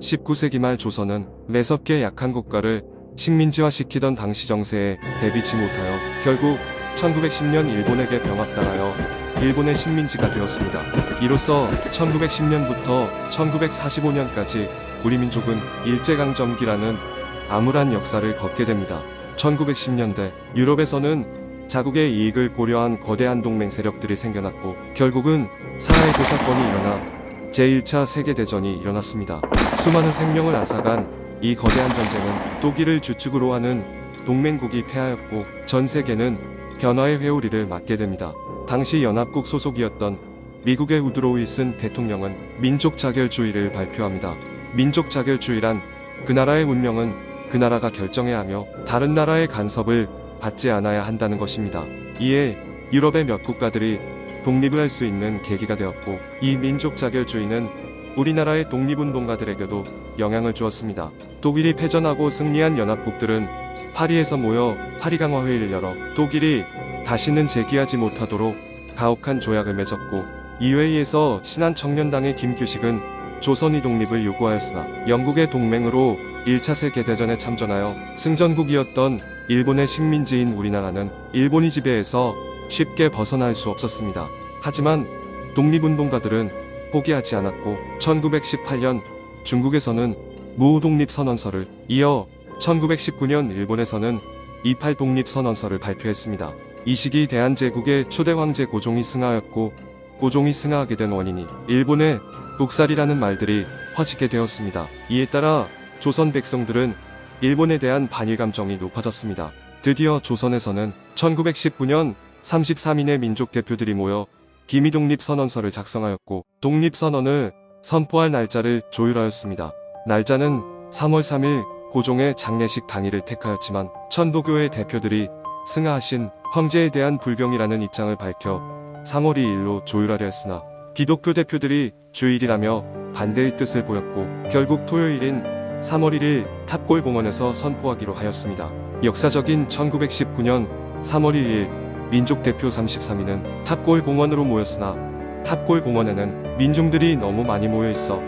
19세기 말 조선은 매섭게 약한 국가를 식민지화시키던 당시 정세에 대비치 못하여 결국 1910년 일본에게 병합당하여 일본의 식민지가 되었습니다. 이로써 1910년부터 1945년까지 우리 민족은 일제강점기라는 암울한 역사를 걷게 됩니다. 1910년대 유럽에서는 자국의 이익을 고려한 거대한 동맹 세력들이 생겨났고 결국은 사하의 고사건이 일어나 제1차 세계대전이 일어났습니다. 수많은 생명을 앗아간 이 거대한 전쟁은 독일을 주축으로 하는 동맹국이 패하였고 전 세계는 변화의 회오리를 맞게 됩니다. 당시 연합국 소속이었던 미국의 우드로 윌슨 대통령은 민족 자결주의를 발표합니다. 민족 자결주의란 그 나라의 운명은 그 나라가 결정해야 하며 다른 나라의 간섭을 받지 않아야 한다는 것입니다. 이에 유럽의 몇 국가들이 독립을 할 수 있는 계기가 되었고 이 민족 자결주의는 우리나라의 독립운동가들에게도 영향을 주었습니다. 독일이 패전하고 승리한 연합국들은 파리에서 모여 파리 강화 회의를 열어 독일이 다시는 재기하지 못하도록 가혹한 조약을 맺었고 이 회의에서 신한 청년당의 김규식은 조선이 독립을 요구하였으나 영국의 동맹으로 1차 세계대전에 참전하여 승전국이었던 일본의 식민지인 우리나라는 일본이 지배해서 쉽게 벗어날 수 없었습니다. 하지만 독립운동가들은 포기하지 않았고 1918년 중국에서는 무독립선언서를 이어 1919년 일본에서는 28 독립선언서를 발표했습니다. 이 시기 대한제국의 초대 황제 고종이 승하였고 고종이 승하하게 된 원인이 일본의 독살이라는 말들이 퍼지게 되었습니다. 이에 따라 조선 백성들은 일본에 대한 반일 감정이 높아졌습니다. 드디어 조선에서는 1919년 33인의 민족 대표들이 모여 기미독립선언서를 작성하였고 독립선언을 선포할 날짜를 조율하였습니다. 날짜는 3월 3일 고종의 장례식 당일을 택하였지만 천도교회 대표들이 승하하신 황제에 대한 불경이라는 입장을 밝혀 3월 2일로 조율하려 했으나 기독교 대표들이 주일이라며 반대의 뜻을 보였고 결국 토요일인 3월 1일 탑골 공원에서 선포하기로 하였습니다. 역사적인 1919년 3월 1일 민족 대표 33인은 탑골 공원으로 모였으나 탑골 공원에는 민중들이 너무 많이 모여 있어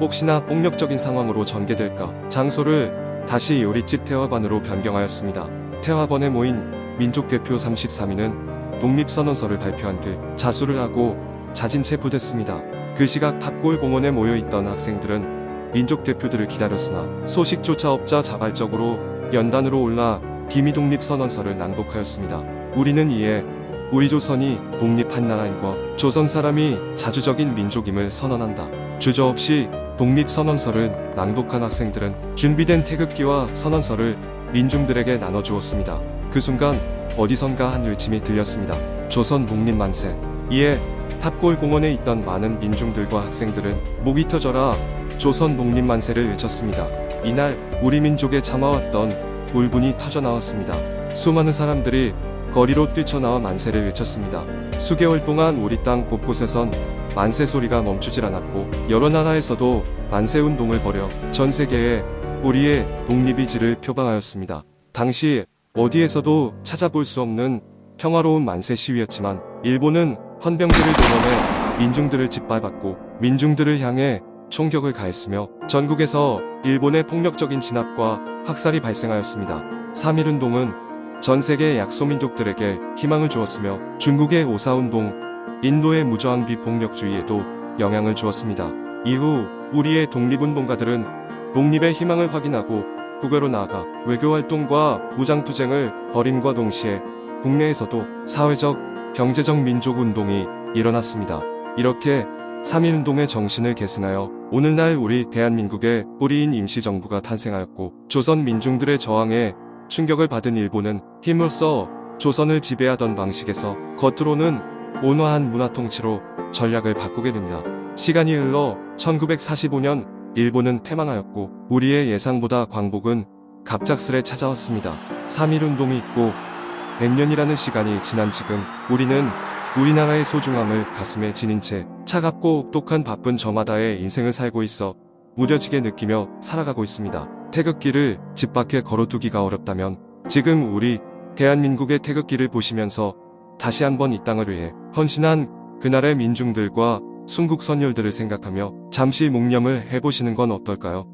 혹시나 폭력적인 상황으로 전개될까 장소를 다시 요리집 태화관으로 변경하였습니다. 태화관에 모인 민족 대표 33인은 독립선언서를 발표한 뒤 자수를 하고 자진 체포됐습니다. 그 시각 탑골 공원에 모여 있던 학생들은 민족 대표들을 기다렸으나 소식조차 없자 자발적으로 연단으로 올라 기미독립선언서를 낭독하였습니다. 우리는 이에 우리 조선이 독립한 나라인과 조선 사람이 자주적인 민족임을 선언한다. 주저 없이 독립선언서를 낭독한 학생들은 준비된 태극기와 선언서를 민중들에게 나눠주었습니다. 그 순간 어디선가 한 외침이 들렸습니다. 조선 독립 만세. 이에 탑골 공원에 있던 많은 민중들과 학생들은 목이 터져라 조선 독립 만세를 외쳤습니다. 이날 우리 민족에 참아왔던 울분이 터져 나왔습니다. 수많은 사람들이 거리로 뛰쳐나와 만세를 외쳤습니다. 수개월 동안 우리 땅 곳곳에선 만세 소리가 멈추질 않았고 여러 나라에서도 만세 운동을 벌여 전 세계에 우리의 독립의지를 표방하였습니다. 당시 어디에서도 찾아볼 수 없는 평화로운 만세 시위였지만 일본은 헌병들을 동원해 민중들을 짓밟았고 민중들을 향해 총격을 가했으며 전국에서 일본의 폭력적인 진압과 학살이 발생하였습니다. 3.1 운동은 전 세계 약소민족들에게 희망을 주었으며 중국의 오사운동, 인도의 무저항 비폭력주의에도 영향을 주었습니다. 이후 우리의 독립운동가들은 독립의 희망을 확인하고 국외로 나아가 외교활동과 무장투쟁을 벌임과 동시에 국내에서도 사회적, 경제적 민족운동이 일어났습니다. 이렇게 3.1운동의 정신을 계승하여 오늘날 우리 대한민국의 뿌리인 임시정부가 탄생하였고 조선 민중들의 저항에 충격을 받은 일본은 힘으로써 조선을 지배하던 방식에서 겉으로는 온화한 문화 통치로 전략을 바꾸게 됩니다. 시간이 흘러 1945년 일본은 패망하였고 우리의 예상보다 광복은 갑작스레 찾아왔습니다. 3.1운동이 있고 100년이라는 시간이 지난 지금 우리는 우리나라의 소중함을 가슴에 지닌 채 차갑고 똑똑한 바쁜 저마다의 인생을 살고 있어 무뎌지게 느끼며 살아가고 있습니다. 태극기를 집 밖에 걸어두기가 어렵다면 지금 우리 대한민국의 태극기를 보시면서 다시 한번 이 땅을 위해 헌신한 그날의 민중들과 순국 선열들을 생각하며 잠시 묵념을 해보시는 건 어떨까요?